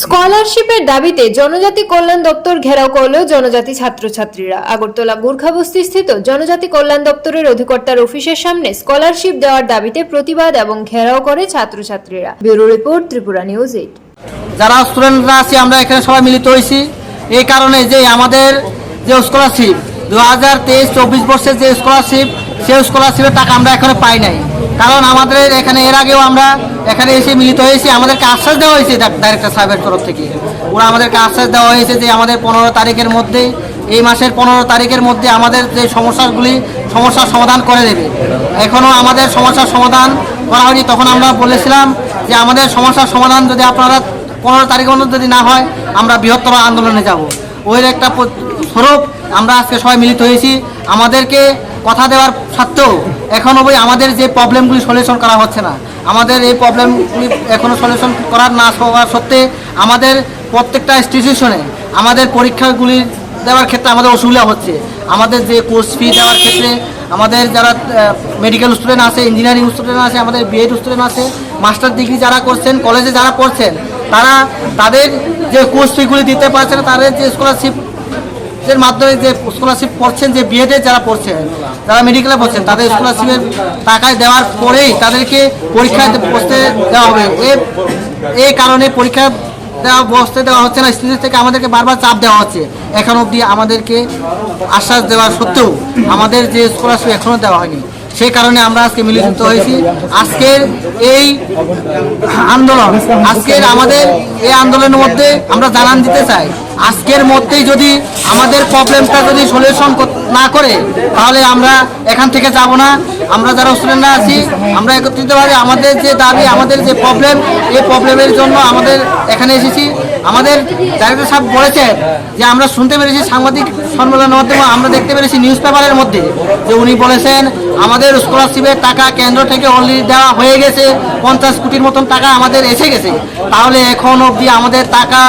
স্কলারশিপের দাবিতে জনজাতি কল্যাণ দপ্তর ঘেরাও করল জনজাতি ছাত্রছাত্রীরা। আগরতলা গোর্খাবস্তি স্থিত জনজাতি কল্যাণ দপ্তরের অধিকর্তার অফিসের সামনে স্কলারশিপ দেওয়ার দাবিতে প্রতিবাদ এবং ঘেরাও করে ছাত্রছাত্রীরা। Bureau report, Tripura news eight. যারা স্টুডেন্টরা আছি, আমরা এখানে সবাই মিলিত হয়েছি। এই কারণে যে আমাদের যে স্কলারশিপ দু হাজার তেইশ চব্বিশ বর্ষের যে স্কলারশিপ, সেই স্কলারশিপের টাকা আমরা এখানে পাই নাই। কারণ আমাদের এখানে এর আগেও আমরা এখানে এসে মিলিত হয়েছি, আমাদেরকে আশ্বাস দেওয়া হয়েছে ডাইরেক্টর সাহেবের তরফ থেকে। ওরা আমাদেরকে আশ্বাস দেওয়া হয়েছে যে আমাদের পনেরো তারিখের মধ্যে, এই মাসের পনেরো তারিখের মধ্যে আমাদের যে সমস্যাগুলি, সমস্যার সমাধান করে দেবে। এখনও আমাদের সমস্যার সমাধান করা হয়নি। তখন আমরা বলেছিলাম যে আমাদের সমস্যার সমাধান যদি আপনারা পনেরো তারিখের মধ্যে যদি না হয়, আমরা বৃহত্তর আন্দোলনে যাব। ওই একটা স্বরূপ আমরা আজকে সবাই মিলিত হয়েছি। আমাদেরকে কথা দেওয়ার সত্ত্বেও এখন অবধি আমাদের যে প্রবলেমগুলি সলিউশন করা হচ্ছে না, আমাদের এই প্রবলেমগুলি এখনও সলিউশন করার না হওয়ার সত্ত্বে আমাদের প্রত্যেকটা ইনস্টিটিউশনে আমাদের পরীক্ষাগুলি দেওয়ার ক্ষেত্রে আমাদের অসুবিধা হচ্ছে। আমাদের যে কোর্স ফি দেওয়ার ক্ষেত্রে আমাদের যারা মেডিকেল স্টুডেন্ট আছে ইঞ্জিনিয়ারিং স্টুডেন্ট আছে, আমাদের বিএড স্টুডেন্ট আছে মাস্টার ডিগ্রি যারা করছেন কলেজে যারা পড়ছেন, তারা তাদের যে কোর্স ফিগুলি দিতে পারছে না, তাদের যে স্কলারশিপ এর মাধ্যমে যে স্কলারশিপ পড়ছেন, যে বিএডে যারা পড়ছেন, যারা মেডিকেলে পড়ছেন, তাদের স্কলারশিপের টাকায় দেওয়ার পরেই তাদেরকে পরীক্ষায় বসতে দেওয়া হবে। এই কারণে পরীক্ষা দেওয়া, বসতে দেওয়া হচ্ছে না স্টুডেন্ট থেকে আমাদেরকে বারবার চাপ দেওয়া হচ্ছে। এখন অবধি আমাদেরকে আশ্বাস দেওয়া সত্ত্বেও আমাদের যে স্কলারশিপ এখনও দেওয়া হয়নি, সেই কারণে আমরা আজকে মিলিত হয়েছি। আজকের এই আন্দোলন, আজকের আমাদের এই আন্দোলনের মধ্যে আমরা জানান দিতে চাই। আজকের মধ্যেই যদি আমাদের প্রবলেমটা যদি সলিউশন না করে, তাহলে আমরা এখান থেকে যাব না। আমরা যারা স্টুডেন্টরা আছি, আমরা একত্রিতভাবে আমাদের যে দাবি, আমাদের যে প্রবলেম এই প্রবলেমের জন্য আমাদের এখানে এসেছি। আমাদের ডাইরেক্টর সাহেব বলেছেন যে আমরা শুনতে পেরেছি সাংবাদিক সম্মেলনের মাধ্যমে, আমরা দেখতে পেরেছি নিউজ পেপারের মধ্যে যে উনি বলেছেন, আমাদের স্কলারশিপের টাকা কেন্দ্র থেকে অলরেডি দেওয়া হয়ে গেছে, পঞ্চাশ কোটির মতন টাকা আমাদের এসে গেছে। তাহলে এখন অবধি আমাদের টাকা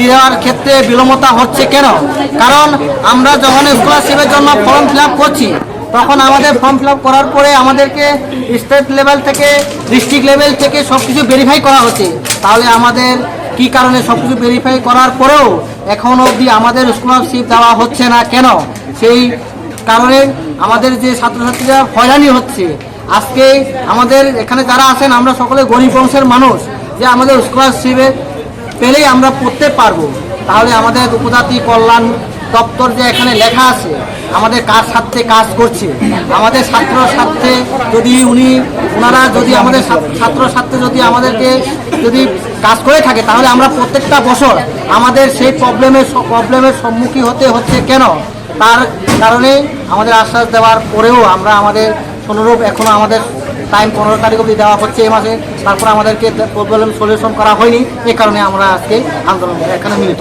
দেওয়ার ক্ষেত্রে বিলম্বতা হচ্ছে কেন? কারণ আমরা যখন স্কলারশিপের জন্য ফর্ম ফিল করছি, তখন আমাদের ফর্ম ফিল করার পরে আমাদেরকে স্টেট লেভেল থেকে ডিস্ট্রিক্ট লেভেল থেকে সব কিছু ভেরিফাই করা হচ্ছে। তাহলে আমাদের কি কারণে সব কিছু ভেরিফাই করার পরেও এখন অবধি আমাদের স্কলারশিপ দেওয়া হচ্ছে না কেন? সেই কারণে আমাদের যে ছাত্রছাত্রীরা হয়রানি হচ্ছে। আজকে আমাদের এখানে যারা আছেন, আমরা সকলে গরিব বংশের মানুষ, যে আমাদের স্কলারশিপে পেলেই আমরা পড়তে পারব। তাহলে আমাদের উপজাতি কল্যাণ দপ্তর যে এখানে লেখা আছে আমাদের কার স্বার্থে কাজ করছে? আমাদের ছাত্র স্বার্থে যদি উনি ওনারা যদি আমাদের ছাত্র- স্বার্থে যদি আমাদেরকে যদি কাজ করে থাকে, তাহলে আমরা প্রত্যেকটা বছর আমাদের সেই প্রবলেমের প্রবলেমের সম্মুখীন হতে হচ্ছে কেন? তার কারণে আমাদের আশ্বাস দেওয়ার পরেও আমরা আমাদের অনুরূপ এখনও আমাদের টাইম পনেরো তারিখ অবধি দেওয়া হচ্ছে এই মাসে। তারপর আমাদেরকে প্রবলেম সলিউশন করা হয়নি। এ কারণে আমরা আজকে আন্দোলন এখানে মিলিত